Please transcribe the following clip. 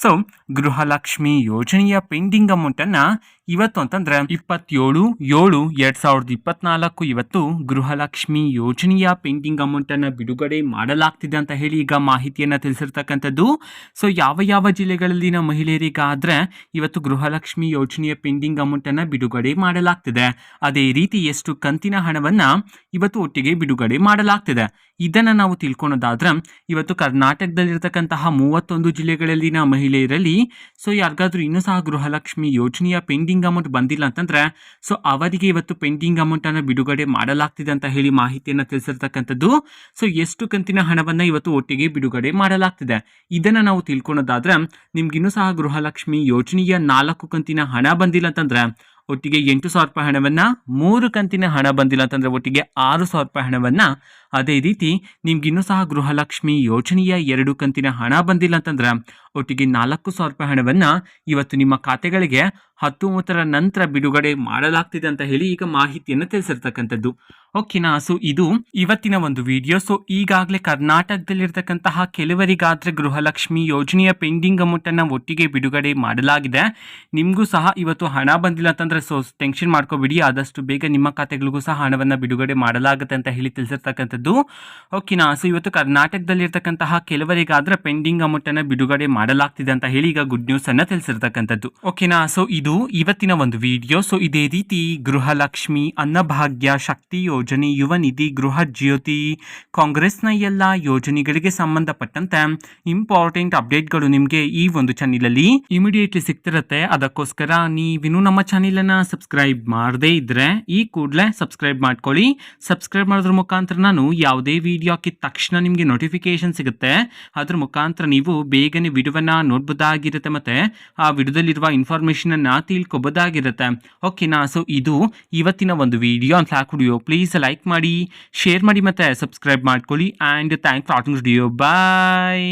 So Gruhalakshmi ಯೋಜನೆಯ pending ಅಮೌಂಟನ್ನು ಇವತ್ತು ಅಂತಂದ್ರೆ ಇಪ್ಪತ್ತೇಳು ಏಳು ಎರಡ್ ಸಾವಿರದ ಇಪ್ಪತ್ನಾಲ್ಕು ಇವತ್ತು ಗೃಹಲಕ್ಷ್ಮಿ ಯೋಜನೆಯ ಪೆಂಡಿಂಗ್ ಅಮೌಂಟ್ ಅನ್ನ ಬಿಡುಗಡೆ ಮಾಡಲಾಗ್ತಿದೆ ಅಂತ ಹೇಳಿ ಈಗ ಮಾಹಿತಿಯನ್ನ ತಿಳಿಸಿರ್ತಕ್ಕಂಥದ್ದು. ಸೊ ಯಾವ ಯಾವ ಜಿಲ್ಲೆಗಳಲ್ಲಿನ ಮಹಿಳೆಯರಿಗಾದ್ರೆ ಇವತ್ತು ಗೃಹಲಕ್ಷ್ಮಿ ಯೋಜನೆಯ ಪೆಂಡಿಂಗ್ ಅಮೌಂಟ್ ಅನ್ನ ಬಿಡುಗಡೆ ಮಾಡಲಾಗ್ತಿದೆ. ಅದೇ ರೀತಿ ಎಷ್ಟು ಕಂತಿನ ಹಣವನ್ನ ಇವತ್ತು ಒಟ್ಟಿಗೆ ಬಿಡುಗಡೆ ಮಾಡಲಾಗ್ತಿದೆ. ಇದನ್ನ ನಾವು ತಿಳ್ಕೊಳೋದಾದ್ರೆ ಇವತ್ತು ಕರ್ನಾಟಕದಲ್ಲಿರ್ತಕ್ಕಂತಹ ಮೂವತ್ತೊಂದು ಜಿಲ್ಲೆಗಳಲ್ಲಿನ ಮಹಿಳೆಯರಲ್ಲಿ ಸೊ ಯಾರಿಗಾದ್ರೂ ಇನ್ನೂ ಸಹ ಗೃಹಲಕ್ಷ್ಮಿ ಯೋಜನೆಯ ಪೆಂಡಿಂಗ್ ಅಮೌಂಟ್ ಬಂದಿಲ್ಲ ಅಂತಂದ್ರೆ ಸೊ ಅವರಿಗೆ ಇವತ್ತು ಪೆಂಡಿಂಗ್ ಅಮೌಂಟನ್ನು ಬಿಡುಗಡೆ ಮಾಡಲಾಗ್ತಿದೆ ಅಂತ ಹೇಳಿ ಮಾಹಿತಿಯನ್ನು ತಿಳಿಸಿರ್ತಕ್ಕಂಥದ್ದು. ಸೊ ಎಷ್ಟು ಕಂತಿನ ಹಣವನ್ನು ಇವತ್ತು ಒಟ್ಟಿಗೆ ಬಿಡುಗಡೆ ಮಾಡಲಾಗ್ತಿದೆ? ಇದನ್ನು ನಾವು ತಿಳ್ಕೊಳೋದಾದ್ರೆ, ನಿಮ್ಗಿನ್ನೂ ಸಹ ಗೃಹಲಕ್ಷ್ಮಿ ಯೋಜನೆಯ ನಾಲ್ಕು ಕಂತಿನ ಹಣ ಬಂದಿಲ್ಲ ಅಂತಂದ್ರೆ, ಒಟ್ಟಿಗೆ ಎಂಟು ಸಾವಿರ ರೂಪಾಯಿ ಹಣವನ್ನು ಮೂರು ಕಂತಿನ ಹಣ ಬಂದಿಲ್ಲ ಅಂತಂದ್ರೆ, ಒಟ್ಟಿಗೆ ಆರು ಸಾವಿರ ರೂಪಾಯಿ ಹಣವನ್ನ ಅದೇ ರೀತಿ ನಿಮ್ಗಿನ್ನೂ ಸಹ ಗೃಹಲಕ್ಷ್ಮಿ ಯೋಜನೆಯ ಎರಡು ಕಂತಿನ ಹಣ ಬಂದಿಲ್ಲ ಅಂತಂದ್ರೆ ಒಟ್ಟಿಗೆ ನಾಲ್ಕು ಸಾವಿರ ರೂಪಾಯಿ ಹಣವನ್ನ ಇವತ್ತು ನಿಮ್ಮ ಖಾತೆಗಳಿಗೆ ಹತ್ತು ಮೂವತ್ತರ ನಂತರ ಬಿಡುಗಡೆ ಮಾಡಲಾಗ್ತಿದೆ ಅಂತ ಹೇಳಿ ಈಗ ಮಾಹಿತಿಯನ್ನು ತಿಳಿಸಿರ್ತಕ್ಕಂಥದ್ದು. ಓಕೆನಾ? ಸೊ ಇದು ಇವತ್ತಿನ ಒಂದು ವಿಡಿಯೋ ಸೊ ಈಗಾಗಲೇ ಕರ್ನಾಟಕದಲ್ಲಿರ್ತಕ್ಕಂತಹ ಕೆಲವರಿಗಾದ್ರೆ ಗೃಹಲಕ್ಷ್ಮಿ ಯೋಜನೆಯ ಪೆಂಡಿಂಗ್ ಅಮೌಂಟ್ ಅನ್ನ ಒಟ್ಟಿಗೆ ಬಿಡುಗಡೆ ಮಾಡಲಾಗಿದೆ. ನಿಮಗೂ ಸಹ ಇವತ್ತು ಹಣ ಬಂದಿಲ್ಲ ಅಂತಂದ್ರೆ ಸೊ ಟೆನ್ಷನ್ ಮಾಡ್ಕೋಬಿಡಿ. ಆದಷ್ಟು ಬೇಗ ನಿಮ್ಮ ಖಾತೆಗಳಿಗೂ ಸಹ ಹಣವನ್ನ ಬಿಡುಗಡೆ ಮಾಡಲಾಗುತ್ತೆ ಅಂತ ಹೇಳಿ ತಿಳಿಸಿರ್ತಕ್ಕಂಥದ್ದು. ಓಕೆನಾ ಸೊ ಇವತ್ತು ಕರ್ನಾಟಕದಲ್ಲಿರ್ತಕ್ಕಂತಹ ಕೆಲವರಿಗಾದ್ರೆ ಪೆಂಡಿಂಗ್ ಅಮೌಂಟ್ ಅನ್ನ ಬಿಡುಗಡೆ ಮಾಡಲಾಗ್ತಿದೆ ಅಂತ ಹೇಳಿ ಈಗ ಗುಡ್ ನ್ಯೂಸ್ ಅನ್ನ ತಿಳಿಸಿರ್ತಕ್ಕಂಥದ್ದು. ಓಕೆನಾ ಸೊ ಇದು ಇವತ್ತಿನ ಒಂದು ವಿಡಿಯೋ ಸೊ ಇದೇ ರೀತಿ ಗೃಹಲಕ್ಷ್ಮಿ ಅನ್ನಭಾಗ್ಯ ಶಕ್ತಿ ಯೋಜನೆ, ಯುವ ನಿಧಿ, ಗೃಹ ಜ್ಯೋತಿ, ಕಾಂಗ್ರೆಸ್ನ ಎಲ್ಲ ಯೋಜನೆಗಳಿಗೆ ಸಂಬಂಧಪಟ್ಟಂತೆ ಇಂಪಾರ್ಟೆಂಟ್ ಅಪ್ಡೇಟ್ಗಳು ನಿಮಗೆ ಈ ಒಂದು ಚಾನಿಲಲ್ಲಿ ಇಮಿಡಿಯೇಟ್ಲಿ ಸಿಗ್ತಿರತ್ತೆ. ಅದಕ್ಕೋಸ್ಕರ ನೀವಿನ್ನೂ ನಮ್ಮ ಚಾನೆಲನ್ನು ಸಬ್ಸ್ಕ್ರೈಬ್ ಮಾಡದೇ ಇದ್ರೆ ಈ ಕೂಡಲೇ ಸಬ್ಸ್ಕ್ರೈಬ್ ಮಾಡ್ಕೊಳ್ಳಿ. ಸಬ್ಸ್ಕ್ರೈಬ್ ಮಾಡೋದ್ರ ಮುಖಾಂತರ ನಾನು ಯಾವುದೇ ವಿಡಿಯೋ ಹಾಕಿದ ತಕ್ಷಣ ನಿಮಗೆ ನೋಟಿಫಿಕೇಶನ್ ಸಿಗುತ್ತೆ. ಅದ್ರ ಮುಖಾಂತರ ನೀವು ಬೇಗನೆ ವಿಡಿಯೋವನ್ನು ನೋಡ್ಬೋದಾಗಿರುತ್ತೆ ಮತ್ತೆ ಆ ವಿಡಿಯೋದಲ್ಲಿರುವ ಅನ್ನ ತಿಳ್ಕೊಬೋದಾಗಿರುತ್ತೆ. ಓಕೆನಾ ಸೊ ಇದು ಇವತ್ತಿನ ಒಂದು ವಿಡಿಯೋ ಅಂತ ಹಾಕಿಡಿಯೋ ಪ್ಲೀಸ್ ಲೈಕ್ ಮಾಡಿ ಶೇರ್ ಮಾಡಿ ಮತ್ತೆ ಸಬ್ಸ್ಕ್ರೈಬ್ ಮಾಡ್ಕೊಳ್ಳಿ. And thank for watching video bye